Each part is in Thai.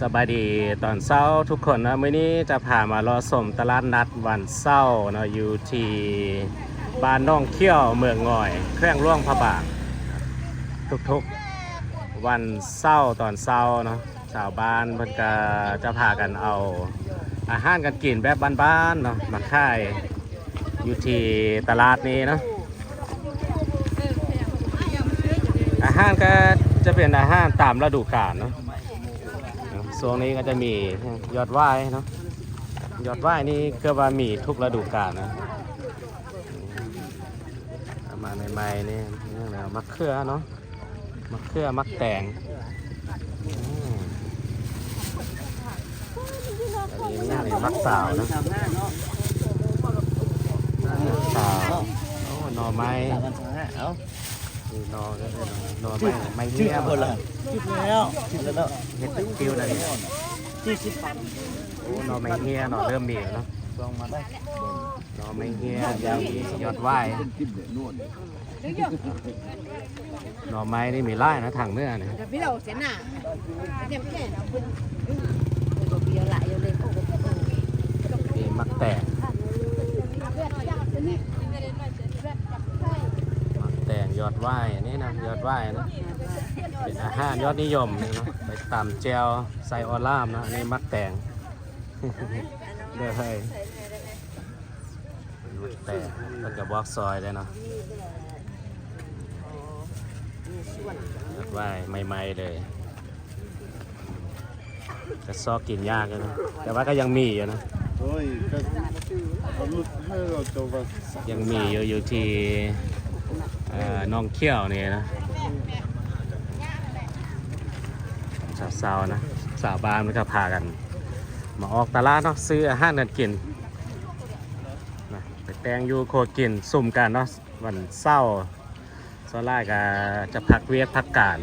สบายดีตอนเช้าทุกคนนะมื้อนี้จะพามารอสมตลาดนัดวันเช้าเนาะอยู่ที่บ้านน้องเขี้ยวเมืองง่อยแข้งร่วงพระบางทุกๆวันเช้าตอนเช้าเนาะชาวบ้านเพิ่นก็จะพากันเอาอาหารกันกินแบบบ้านๆเนาะมาค่ายอยู่ที่ตลาดนี้เนาะอาหารก็จะเป็นอาหารตามฤดูกาลเนาะ ช่วงนี้ก็จะมียอดว่ายเนาะยอดว่ายนี่ก็ว่ามีทุกฤดูกาลนะเอามาใหม่ๆนี่นี่แหละมะเขือเนาะมะเขือมักแตงอืมอันนี้นี่มักสาวนะสาวโอ้หน่อไม้ สามพันอเอ้านี่หน่อก็ได้หน่อนอไม้ไม้เหี้อยคนละคิดแล้วคิดแล้วเห็ดเป็นฟิวนะนี่ที่สิบปันโอ้นอไม้เหี้ยนอเริ่มมีแล้วนาะลองมาได้นอไม้เหี้ยยังมียอดว่ายหน่อไม้นี่มีไล่นะทางเนื้อเนี่ย Rồi biết đâu sẽ nả Em cái này Rồi bây giờ lại vô lên Ồ, ồ, ồ. มีมักแตกมักแตง ยอดว่ายอันนี่นะยอดว่ายนะเป็นอาหารยอดนิยมนี่เนาะไปตำแจวใส่ออลามนะอันนี้มักแตงเด้อเฮ้ยมักแตงมันกับบล็อกซอยเลยเนาะยอดว่ายใหม่ๆเลยกระซอกกินยากเลยนะแต่ว่าก็ยังมีอยู่นะ Oi, เขาลุดให้เราตัวว่ายังมีอยู่อยู่ที่เอ่อ น้องเขี้ยวนี่นะสาวๆนะสาวบ้านมันก็พากัน มาออกตลาดเนาะซื้ออาหารกันกินนะไปแตงอยู่โคกินสุ่มกันเนาะวันเศร้าร์ส่วนแรกก็จะพักเวียกพักการ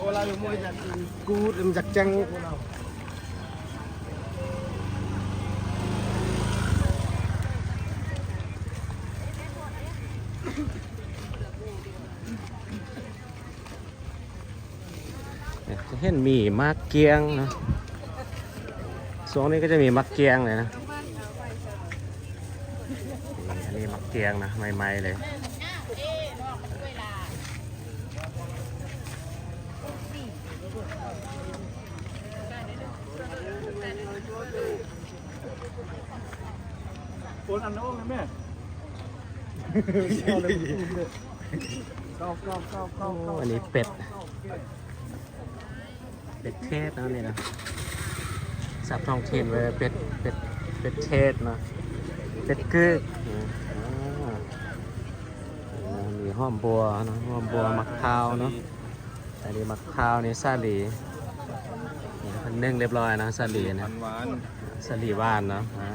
โอลาลูมวยจากกูดมจากจัง เนี่ยจะเห็นมีมากเกียงเนาะช่วงนี้ก็จะมีมักเกียงเลยนะนี่อันนี้มักเกียงนะใหม่ๆเลยโอนอันโน้นแม่ก้าวก้าวก้าวก้าวโอ้อันนี้เป็ด เป็ดเทศนะนี่นะสับท้องถิ่นเลยเป็ดเป็ดเป็ดเทศเนาะเป็ดกึกนะอ่ามีห้อมบัวเนาะห้อมบัวมักพร้าวเนาะอันนี้มักพร้าวนี่ซาลีนี่มันนึ่งเรียบร้อยนะซาลีนะหวานซาลีว่านเนาะอ่า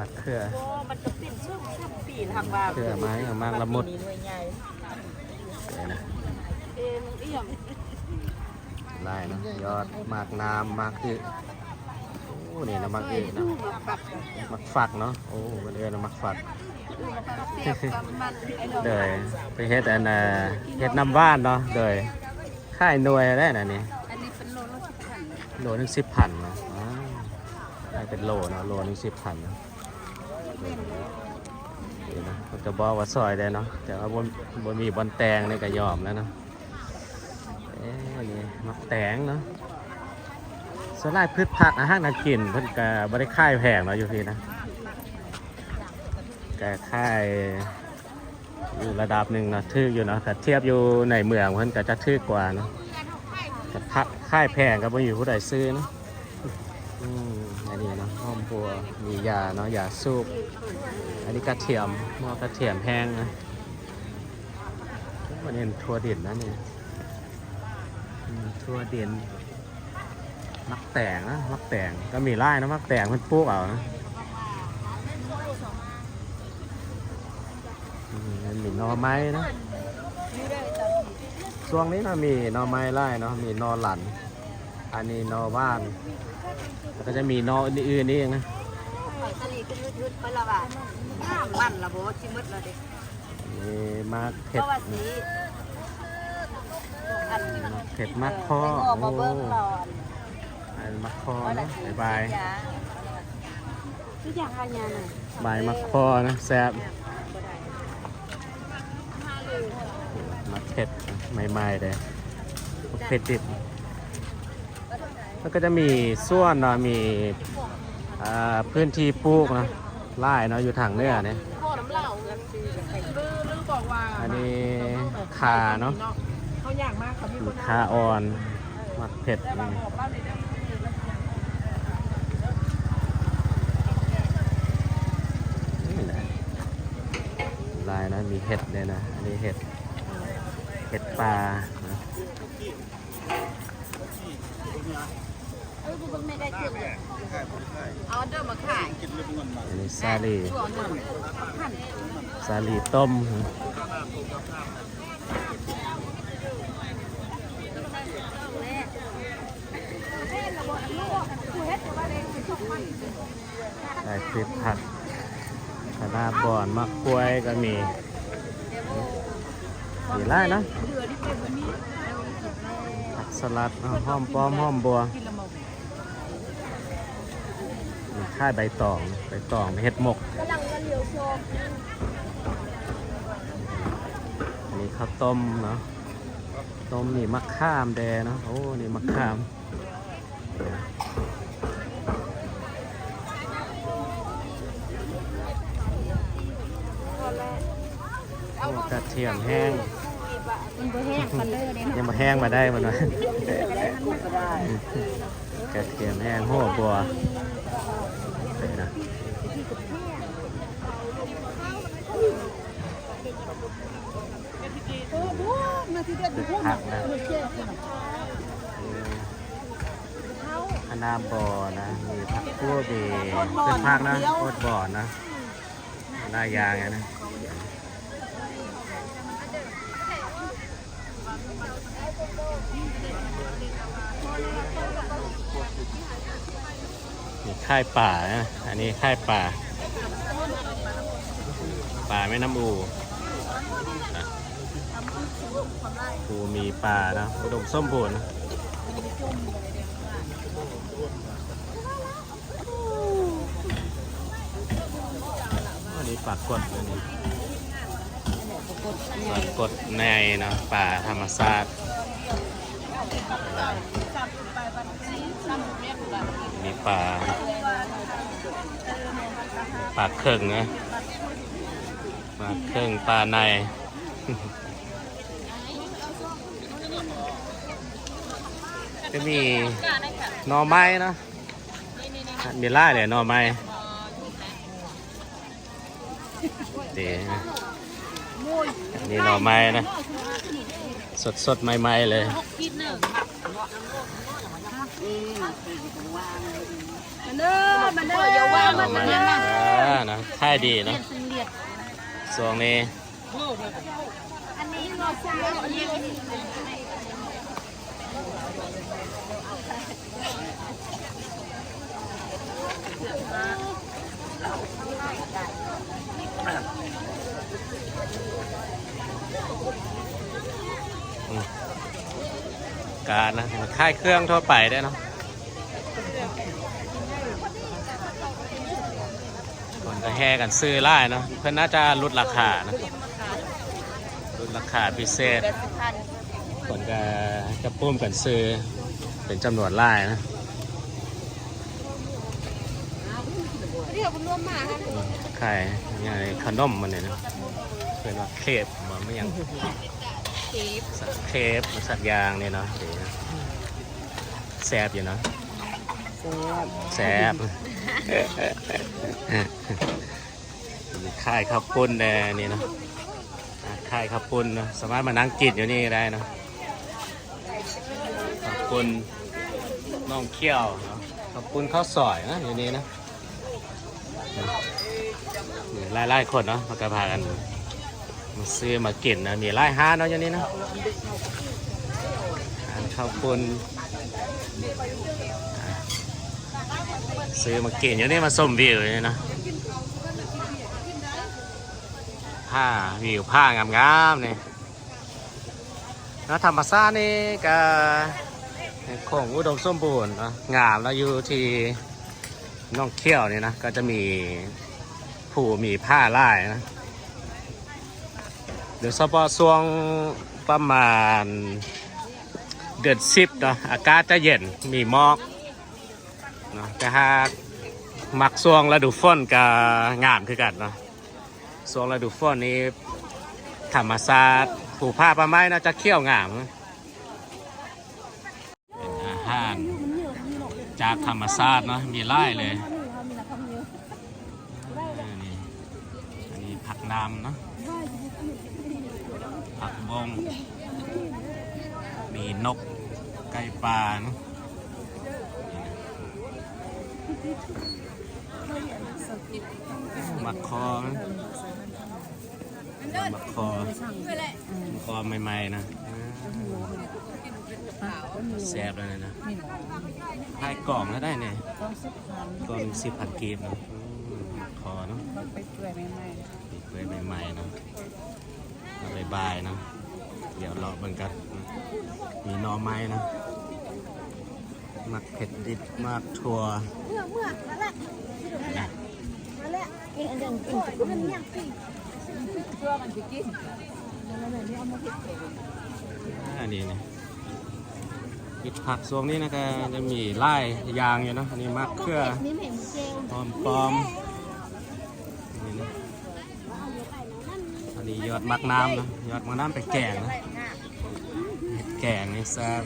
มักเขือมันจะปิ่นช่วงช่วงปีทางบ้านเขือไม้มากละมุดมีหน่วยใหญ่เดี๋ยวนะเอ็มเอี่ยม ไล่เนาะยอดมากน้ำมากอึโอ้นี่นะมากอึนะมักฝักเนาะโอ้มันเรียกนะมักฝักเสียบกับมันไอ้ดอกเดยไปเฮ็ดอันน่เฮ็ดน้ำว่านเนาะเดยค่ายหน่วยได้นะนี่นนี้เป็นโลนึงสิบพันเนาะอ้าได้เป็นโลเนาะโลนึงสิบพันเนาะนี่นะเขาจะบอกว่าซอยได้เนาะแต่ว่าบนบนมีบนแตงนี่ก็ยอมแล้วเนาะ อ๊ะนี่มักแตงเนาะสลายพืชผักอาหารน่ากินเพิ่นก็บ่ได้ค่ายแพงเนาะอยู่พี่นะก็ค่ายอยู่ระดับหนึ่งเนาะทึกอยู่เนาะแต่เทียบอยู่ในเมืองเพิ่นก็จะทึกกว่าเนาะแต่พักค่ายแพงก็บ่อยู่ผู้ใดซื้อเนาะอืมอันนี้เนาะหอมบัวมียาเนาะยาสูบอันนี้กระเทียมหม้อกระเทียมแห้งนะวันนี้ทั่วดินนะนี่อืม ทั่วดินมักแตงนะมักแตงก็มีไร่นะมักแตงมันปลูกเอานะอืมมันมีหนอไม้นะช่วงนี้นะมีหนอไม้ไร่เนาะมีหนอหลัน อันนี้หนอบ้านแล้วก็จะมีหนออื่นๆนี่เองนะตะลีขึ้นยุดๆไปละบาทน้ำมันละโบชิมดละเด็กนี่มากเผ็ดเพราะว่าสี อันมากเผ็ดมากคออโอ้มาเบิ้งหลอนไอ้มากคอนะบายบายทุกอย่างอันยาน่ะบายมากคอนะแซ่บมาเผ็ดใหม่ๆเลยเผ็ดดิบแล้วก็จะมีส่วนเนาะมีอ่าพื้นที่ปลูกนะไร่เนาะอยู่ทางเหนือเนี่ยพ่อน้ำเหล่าลือลือบอกว่าอันนี้คาเนาะเขา อยากมากเขามีคนคาอ่อนมักเผ็ดลาในเรื่องนี่นะลายนะมีเห็ดเลยนะอันนี้เห็ด เห็ดปลานะอันนี้ซาลีตัวเดิมนซาลีต้ม นะได้คลิปผักคณะบอนมะกล้วยก็มีมีไล่นะผักสลัดห้อมป้อมห้อมบัวมีค่ายใบตองใบตองเห็ดหมกอันนี้ข้าวต้มเนาะต้มนี่มะข้ามแดงเนาะโอ้นี่มะข้าม กระเทียมแห้งมันบ่แห้งคันเลยเนี่ยยังมาแห้งมาได้มันวะก็ได้กระเทียมแห้งหัวบัวนี่นะโอ้โหนาทีเดียวคือผักนะคณะบ่อนะ มีผักกัวเบเป็นผักนะโคตรบ่อนะหน้ายางไงนะ มีค่ายป่านะ อันนี้ค่ายป่า ป่าแม่น้ำอูอูมีป่านะอุดมส้มบูรณ์นะอันนี้ปากกดเลยนี่ปลากดในนะป่าธรรมชาติ มีป่าป่าเข่องนะมาเครื่องปลาในจะมีหน่อไม้เนะมีล่เลยหน่อไม้เดี๋ยว นี่หน่อไม้นะ สดสดๆใหม่ๆเลยมันเด้อมันเด้ออย่าว่าหน่มัอนไม้เด้ออ่านะค่ายดีเนอะเป็นเลียดช่วงนี้อันนี้เราใช้อันนี้ การนะค่ายเครื่องทั่วไปได้เนาะคนก็แห่กันซื้อไล่เนาะเพื่อนน่าจะลดราคานะลดราคาพิเศษคนก็จะปุ้มกันซื้อเป็นจำนวนไล่นะเรียกมันรวมมาฮะอืมขายอย่างไรขนมมันเนี่ยนะเป็นว่าเคปมันไม่ยัง สัตว์เคปสัตว์ยางเนี่ยเนาะเดี๋ยวนะแซบอยู่เนาะแซ่บแซบมีค่ายข้าวปุ้นแน่นี่เนาะอ่าค่ายข้าวปุ้นเนาะสามารถมานั่งกินอยู่นี่ได้เนาะข้าวปุ้นน้องเขี้ยวเนาะข้าวปุ้นข้าวซอยนะอยู่นี่นะไล่ไล่ๆคนเนาะมากระพากัน มาซื้อมากินนะมีไล่ห้าเนาะอย่างนี้นะข้าวปุ้นซื้อมากินอยู่นี่มาส้มวิวนี่นะผ้าวิวผ้างามๆเนี่ยแล้วธรรมชาตินี่ก็คงอุดมสมบูรณ์นะงามแล้วอยู่ที่น้องเขี้ยวนี่นะก็จะมีผู้มีผ้าลายนะ เดี๋ยวเฉพาะช่วงประมาณเดือนสิบเนาะอากาศจะเย็นมีหมอกเนาะแต่หากมักช่วงฤดูฝนก็งามคือกันเนาะช่วงฤดูฝนนี้ธรรมชาติผูผ้าประไม้น่าจะเขี้ยวงามเป็นอาหารจากธรรมชาติเนาะมีไล่เลยเออนี่อันนี้ผักน้ำเนาะ ผักบง มีนก ป่าเนอะมักคอนะมักคอมักคอใหม่ๆนะแซ่บแล้วนะพายกล่องแล้วได้เนี่ยกล่องสิบพันกีบนะคอเนาะไปเปื่อยใหม่ปิดเผยใหม่ๆนะแล้วบายๆนะ เดี๋ยวรอเบิ่งกัน มีนอไม้นะ มักเผ็ดดิบมากถั่วเมื่อเมื่อนั่นและนั่นแหละเองอันเดิมกินมันยังปีเพื่อมันจะกินอันนี้นะิดผักช่วงนี้นะก็จะมีไล่ยางอยู่เนะอันนี้มักเขือนี่เห็นเจลหอมปอมนี่นะอันนี้ยอดมักน้ำนะยอดมักน้ำไปแกงนะแกงนี่แซ่บ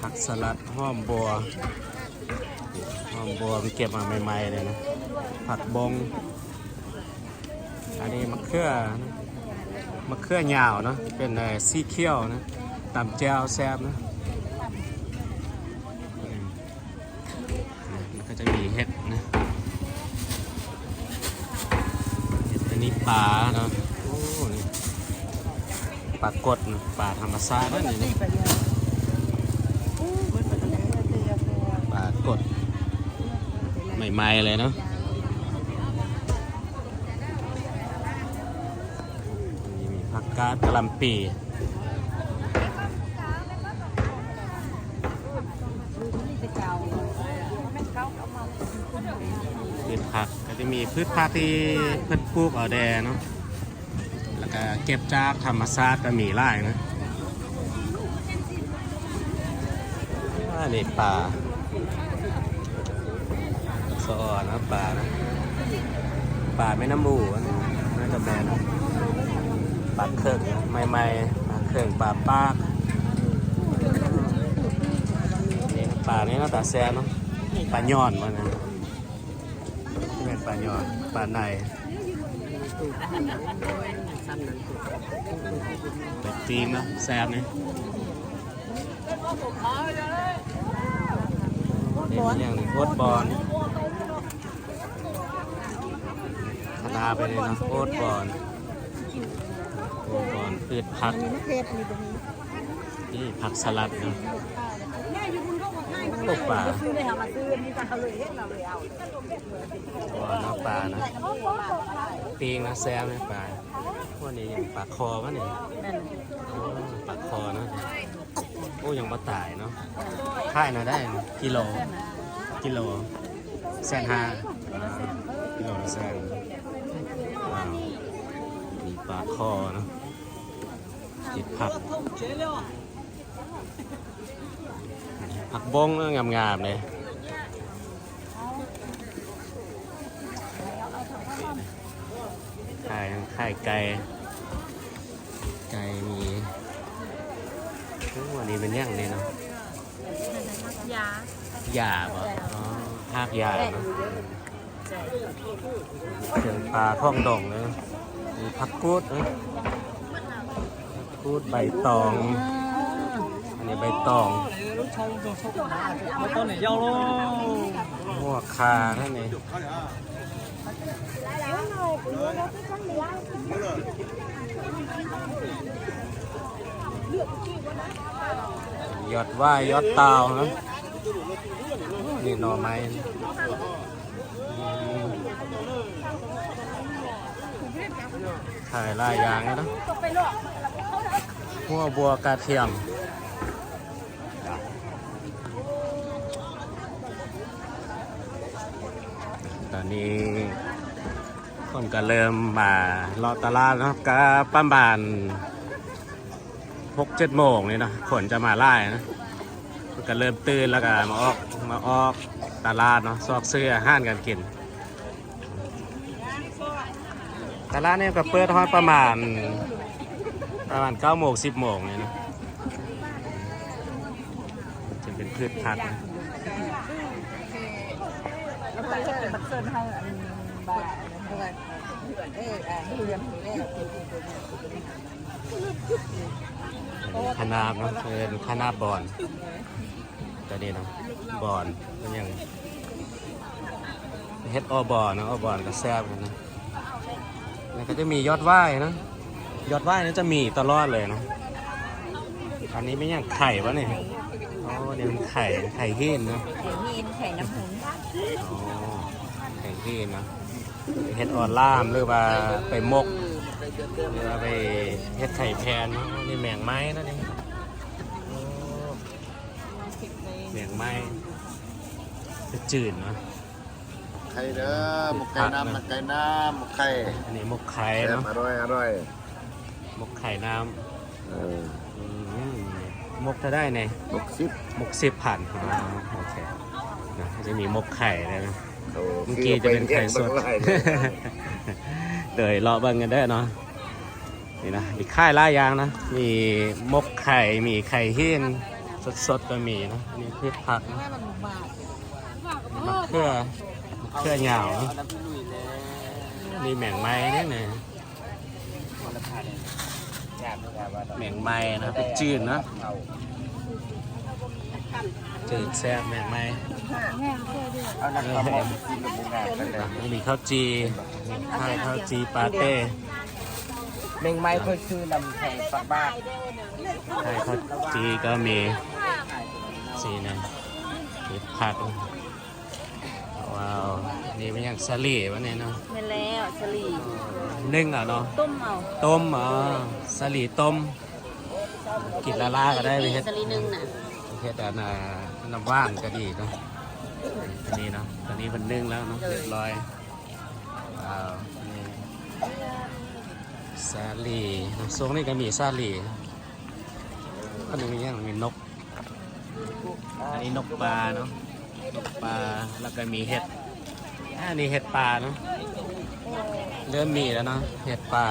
ผักสลัดหอมบัวห้อมบัวไปเก็บมาใหม่ๆเลยนะ ผักบง อันนี้มะเขือนะมะเขือยาวเนาะเป็นเอ่อสีเขียวนะตำแจ่วแซ่บนะมแล้วก็จะมีเห็ดนะเห็ดอันนี้ปลาเนาะโอ้นี่ปลากดนะปลาธรรมชาตินั่นนี่นะปลา กดใหม่ๆเลยเนาะมีผักกาดกะหล่ำปีพืชผักก็จะมีพืชผักที่เพิ่นปลูกเอาแดเนาะแล้วก็เก็บจากธรรมชาติก็มีหลายนะอันนี้ปลา อ่อนนะปลานะปลาแม่น้ำบูนน่าจะแม่นะปลาเครื่องใหม่ๆปลาเครื่องปลาปากนี่ปลานี้น้าตาแซ่เนาะปลาย่อนมันนะนี่เป็นปลาย่อนปลาในเป็ดตีนนะแซ่นี่นี่เป็นอย่างหนึ่งโคตรบอล คณะไปเลยนะโคตรบอลโอ้ก่อนพืชผักนี่ผักสลัดเนาะตกปลาซื้อเลยค่ะมาซื้อนี่ก็เอาเลาตัวน้ำปลานะปีงนะแซมนะปลาวันนี้อย่างปลาคอวะเนี่ยนั่นโอ้ปลาคอนะโอ้ยังมาตายเนาะค่ายนะได้กิโลกิโลแสนห้ากิโลแสน ปลาคอเนาะติดผัก ผักบงเนอะงามๆเลยไข่ไข่ไก่ ไก่มีโอ้วันนี้เป็นย่างเลยเนาะยาหยาบ่อ๋อภาคหยาเนาะ เสียงปลาข้องดองเลยนะมีผักกูดนะผักกูดใบตอง อันนี้ใบตองไม่ต้องไหนยาวโลหัวคานั่นเองยอดว่ายยอดเตานะนี่หน่อไม้ ขายหลายอย่างเลยนะหัวบัวกระเทียมตอนนี้คนก็เริ่มมาเลาะตลาดเนาะก็ประมาณหกเจ็ดโมงนี่เนาะฝนจะมาไล่นะก็เริ่มตื่นแล้วก็มาออกมาออกตลาดเนาะซอกเสื้อห้านกันกิน ตลาดนี่ก็เปิดฮอดประมาณ ประมาณเก้าโมงสิบโมงนี่เนะจะเป็นพืชผักนะแล้วก็จะเป็นบัตรเซิร์นให้อันบาร์เอออ่าเรียนแล้วคณะเนาะเป็นคณะบอลตัวนี้เนาะบอลมันยังเฮ็ดออบอลนะออบอลก็แซ่บนะ แล้วก็จะมียอดว่ายนะ ยอดว่ายนี่จะมีตลอดเลยนะอันนี้ไม่ยังไข่วะเนี่ยอ๋อนี่มันไข่ไข่หินเนาะไข่มีนไข่น้ำหุนอ๋อไข่หินเนาะเฮ็ดออนล่ามหรือว่าไปมกหรือว่าไปเฮ็ดไข่แพนเนาะนี่แมงไม้นะนี่โอ้แมงไม้จะจืดเนาะ ไข่เด้อหมกไก่น้ำหมกไก่น้ำหมกไข่อันนี้มกไข่แซ่บเนาะอร่อยอร่อยมกไข่น้เออำอืมมกจะได้ไงหมกซิบมกสิบผ่านอ๋อโอเคนะจะมีมกไข่เลยนะ โอ้เมื่อกี้จะเป็นไข่สด เดยรอเบิ่งกันได้อเนาะ นี่นะมีค่ายล่ายางนะ มีมกไข่ มีไข่หินสดๆก็มีนะอันนี่พืชผักนะมะเขือมะเขือ เหยาวนะมีแมงไม้เนี่ยนะแมงไม้นะเป็นจืดนะจืดแซ่บแมงไม้เอานักข่าวมากินกับหมูงากันเลยมีข้าวจีข้าวข้าวจีปาเต้เมงไม้ค่อยคือนำแห่ฝักบ้านไข่ข้าวจีก็มีสีนะมีผัก ว้าวนี่เป็นอย่างสลีวะเนี่ยเนาะนั่นแล้วสลีนึ่งเหรอะเนาะต้มเอาต้มอ๋อสลีต้มกินละลาก็ได้ไปเฮ็ดสลีหนึ่งน่ะเฮ็ดอันน่ะน้ำว่านก็ดีเนาะอันนี้เนาะตอนนี้มันนึ่งแล้วเนาะเรียบร้อยว้าวนี่สาลีน้ำซุปนี่ก็มีสาลีอันนี้มีอย่างมีนกอันนี้นกปลาเนาะนก ปลาแล้วก็มีเห็ดอันนี้เห็ดปลาเนาะเริ่มมีแล้วเนาะเห็ดปลา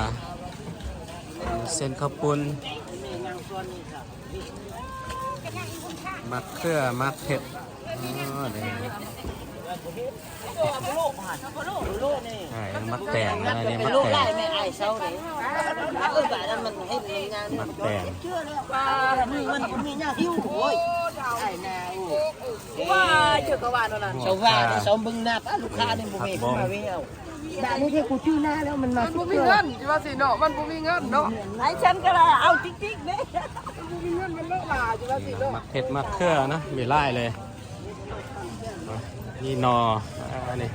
เส้นข้าวปุ้นมักเขือมักเห็ดอ๋อเดี๋ยวใช่มักแตงนะอันนี่มักแตงไม่ไอ้เศร้าเลยเออแบบนั้นมันให้มันงานมักแตงว่ามันมันมีหน้าหิ้วโอ้ยไอ้นาโอ้ ว่าเจ้ากะว่านั่นน่ะชาวบ้านเนี่ยชาวบึงนาป้าลูกค้าเนี่ยบุเมขึ้นมาวิ่งเอาด่านี่ที่กูชื่อหน้าแล้วมันมามันบ่มีเงินจะว่าสิเนาะมันบ่มีเงินเนาะไอ้ฉันก็เลยเอาจริงๆเนี่ยมันบ่มีเงินมันเลิกลาจะว่าสิเนาะมักเห็ดมักเขือนะมีไล่เลยนี่นออันนี้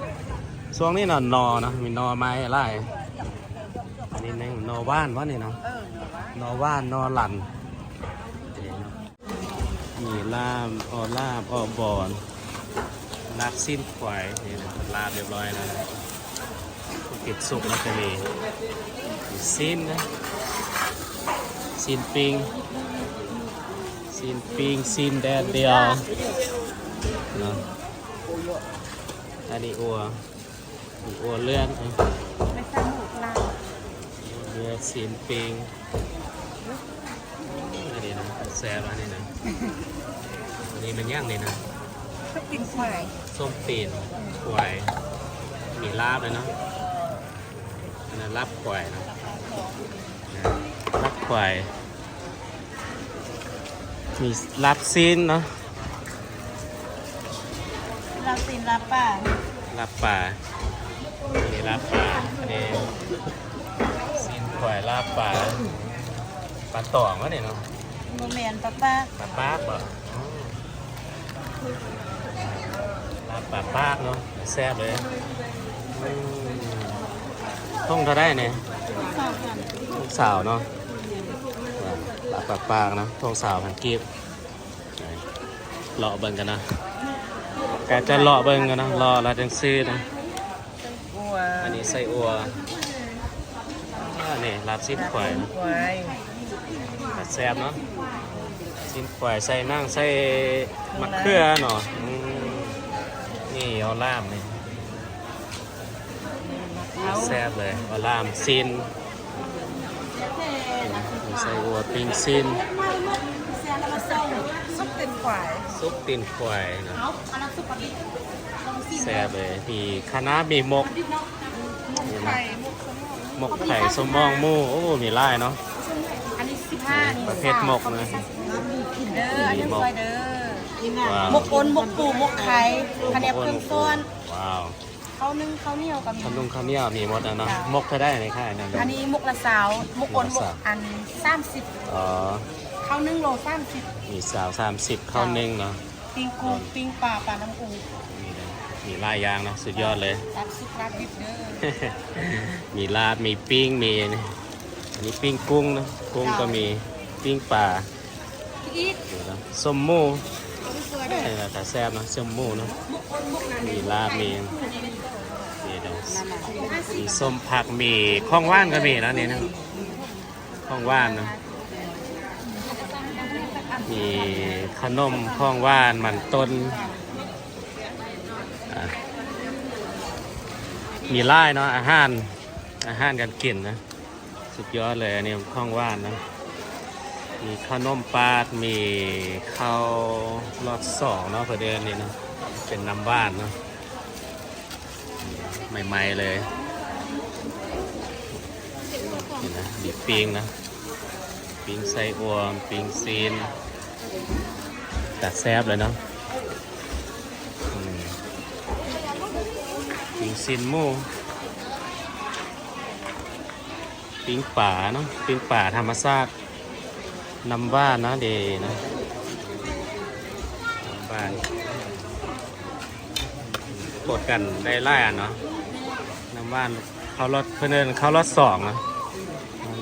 ช่วงนี้น่ะนอนะมีนอไม้ไล่อันนี้นี่นอว่านวะนี่เนาะนอว่านนอหลันมีลาบออลาบออบอน ลาบสิ้นควายนี่นะลาบเรียบร้อยแล้วนะปิดสุกแล้วจะมีสิ้นนะสิ้นปิงสิ้นปิงสิ้นแดดเดียวนะอันนี้อัวอัวเลื่อนเอ้ยไม่สนุกละเรือสีนปิงอันนี้นะแซ่บอันนี้นะอันนี้มันย่างเลยนะ กินควายส้มตีนควายมีลาบเลยเนาะอันนั้นลาบควายนะลาบควายมีลาบซีนเนาะเราสินลาป่าลาบป่าอันนี้ลาบป่าอันนี้ซีนควายลาบป่าปลาตองวะเนี่ยเนาะโมเมนป้าป้าปลาปากบ่อ๋อลาบ ปลาปากเนาะแซ่บเลยอืมต้องเท่าได้เนี่ยสทงสาวเนาะปากปากปากนะทงสาวพันกีบเลาะเบิ่งกันนะแกจะเลาะเบิ่งกันนะเลาะแล้วจังซื้อนะบัวอันนี้ไส้อัวอันนี้ลาบซิบข่อยนควายแซ่บเนาะซิบข่อยใส่นั่งใส่มะเขือเนาะ อืมนี่เอาล่ามนี่แซ่บเลยเอาล่ามซินนี่ไส้อัวปิ้งซินซุปเต็มขวายซุปตีนควายนะแซ่บเลยมีคะน้ามีหมกนี่นะหมกไข่สมมองหมูโอ้ มีไล่เนาะอันนี้สิบห้านี่ประเภทหมกนะเด้ออันนี้ซอยเด้อว้าวห มกปนหมกปูหมกไข่คะแนนเพิ่มส่วนว้าวข้าวนึ่งข้าวเหนียวกับขนมข้าวเหนียวมีหมดนะเนาะหมกเธอได้ในค่ายนั่นเลยอันนี้หมกละสาวหมกปนหมหมกละสาวกอันสามสิบอ๋อข้าวนึ่งโลสามสิบมีสาวสามสิบข้าวนึ่งเนาะปิ้งกุ้งปิ้งปลาปลาน้ำปูมีนะมีไล่ยางเนาะสุดยอดเลย รับซุปรับดิบเด้อ มีลาบมีปิ้งมีนี่อันนี้ปิ้งกุ้งนะกุ้งก็มีปิ้งปลาอีกดูนะส้มหมูนี่ แหละแต่แซ่บนะส้มหมูนะมีลาบมีนี่เดี๋ยวมีส้มผักมีข้องว่านก็มีนะนี่นะข้องว่านนะมีขนมข้องว่านมันต้นมีไล่เนาะอาหารอาหารการกินนะ สุดยอดเลยอันนี้ข้องว่านนะ มีข้าวนมปาด มีข้าวรอดสองเนาะเพื่อเดือนนี้เนาะเป็นน้ำบ้านเนาะใหม่ ๆ เลยนี่นะมีปิงนะปิงไส้อัวปิงซีนตัดแซบเลยเนาะปิงซีนหมูปิงป่าเนาะปิงป่าธรรมชาติ นำบ้านนะเดนะนำบ้านกดกันได้ไล่อะเนาะนำบ้านเขารถเพื่อนเดินเขารถสองนะ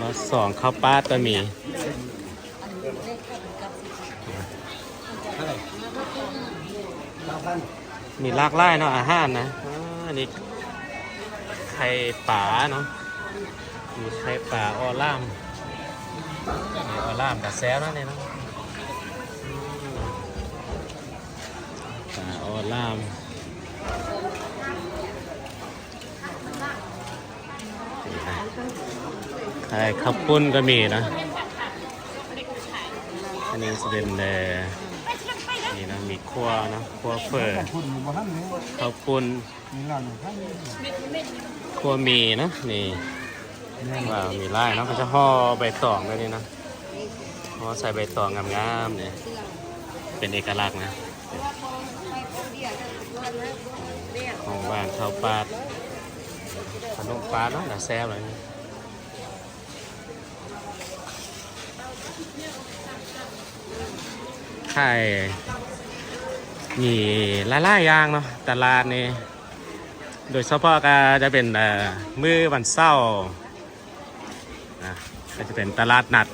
รถสองเขาป้าก็มีมีลากไล่เนาะอาหารนะอ่าอันนี้ไข่ป่าเนาะมีไข่ป่าออล่าม นี่เอาล่ามกับแซวนะนี่นะอืมปลาออล่ามนี่นะไข่ข้าวปุ้นก็มีนะ อันนี้จะเป็นเอ่อนี่นะมีขั้วนะขั้วเฟอร์คุณอยู่บ้านนี้ข้าวปุ้นมีหลังท่านขั้วหมีนะนี่ ว้ามีไล่เนาะเขาจะห่อใบตองด้วยนี่นะห่อใส่ใบตองงามๆเนี่ยเป็นเอกลักษณ์นะของบ้านข้าวปลาดขนมปลาเนาะแต่แซ่บเลยนี่ไข่มีหลายๆอย่างเนาะตลาดนี่โดยเฉพาะก็จะเป็นมือวันเสาร์นะ ก็จะเป็นตลาดนัด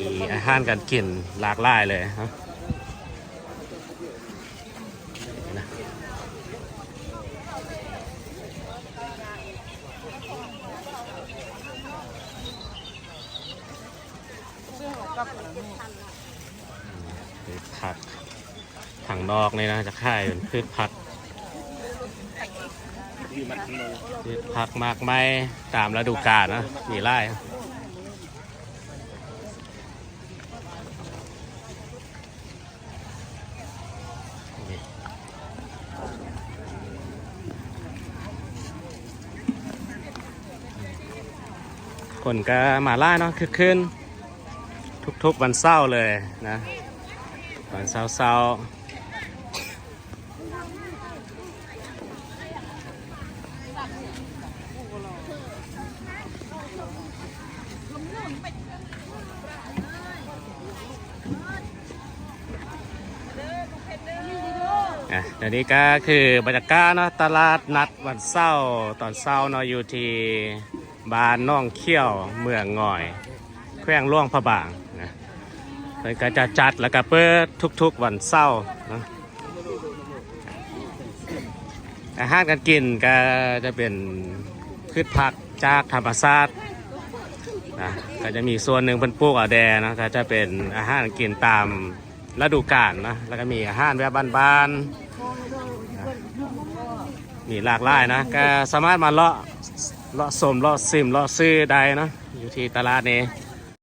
มีอาหารการกินหลากหลายเลยครับนะพืชผักทางนอกนี่นะจะค่ายเป็นพืชผัก พืชผักมากไม้ตามฤดูกาลนะมีไร่คนก็มาไล่เนาะคือขึ้น ทุกๆวันเสาร์เลยนะ วันเสาร์เสาร์ อะเดี๋ยวนี้ก็คือบรรยากาศเนาะตลาดนัดวันเสาร์ตอนเช้าเนาะอยู่ที่บ้านน้องเขี้ยวเมืองง่อย แขวงล่วงพระบางนะเพิ่นก็จะจัดแล้วก็เปิดทุกๆวันเสาร์นะอาหารการกินก็จะเป็นพืชผักจากธรรมชาตินะ ก็จะมีส่วนหนึ่งเป็นปลูกอาแดนะก็จะเป็นอาหารกินตามฤดูกาลนะ แล้วก็มีอาหารแบบบ้านๆนะมีหลากหลายนะ ก็สามารถมาเลาะเลาะสมเลาะซิมเลาะซื้อได้นะ อยู่ที่ตลาดนี้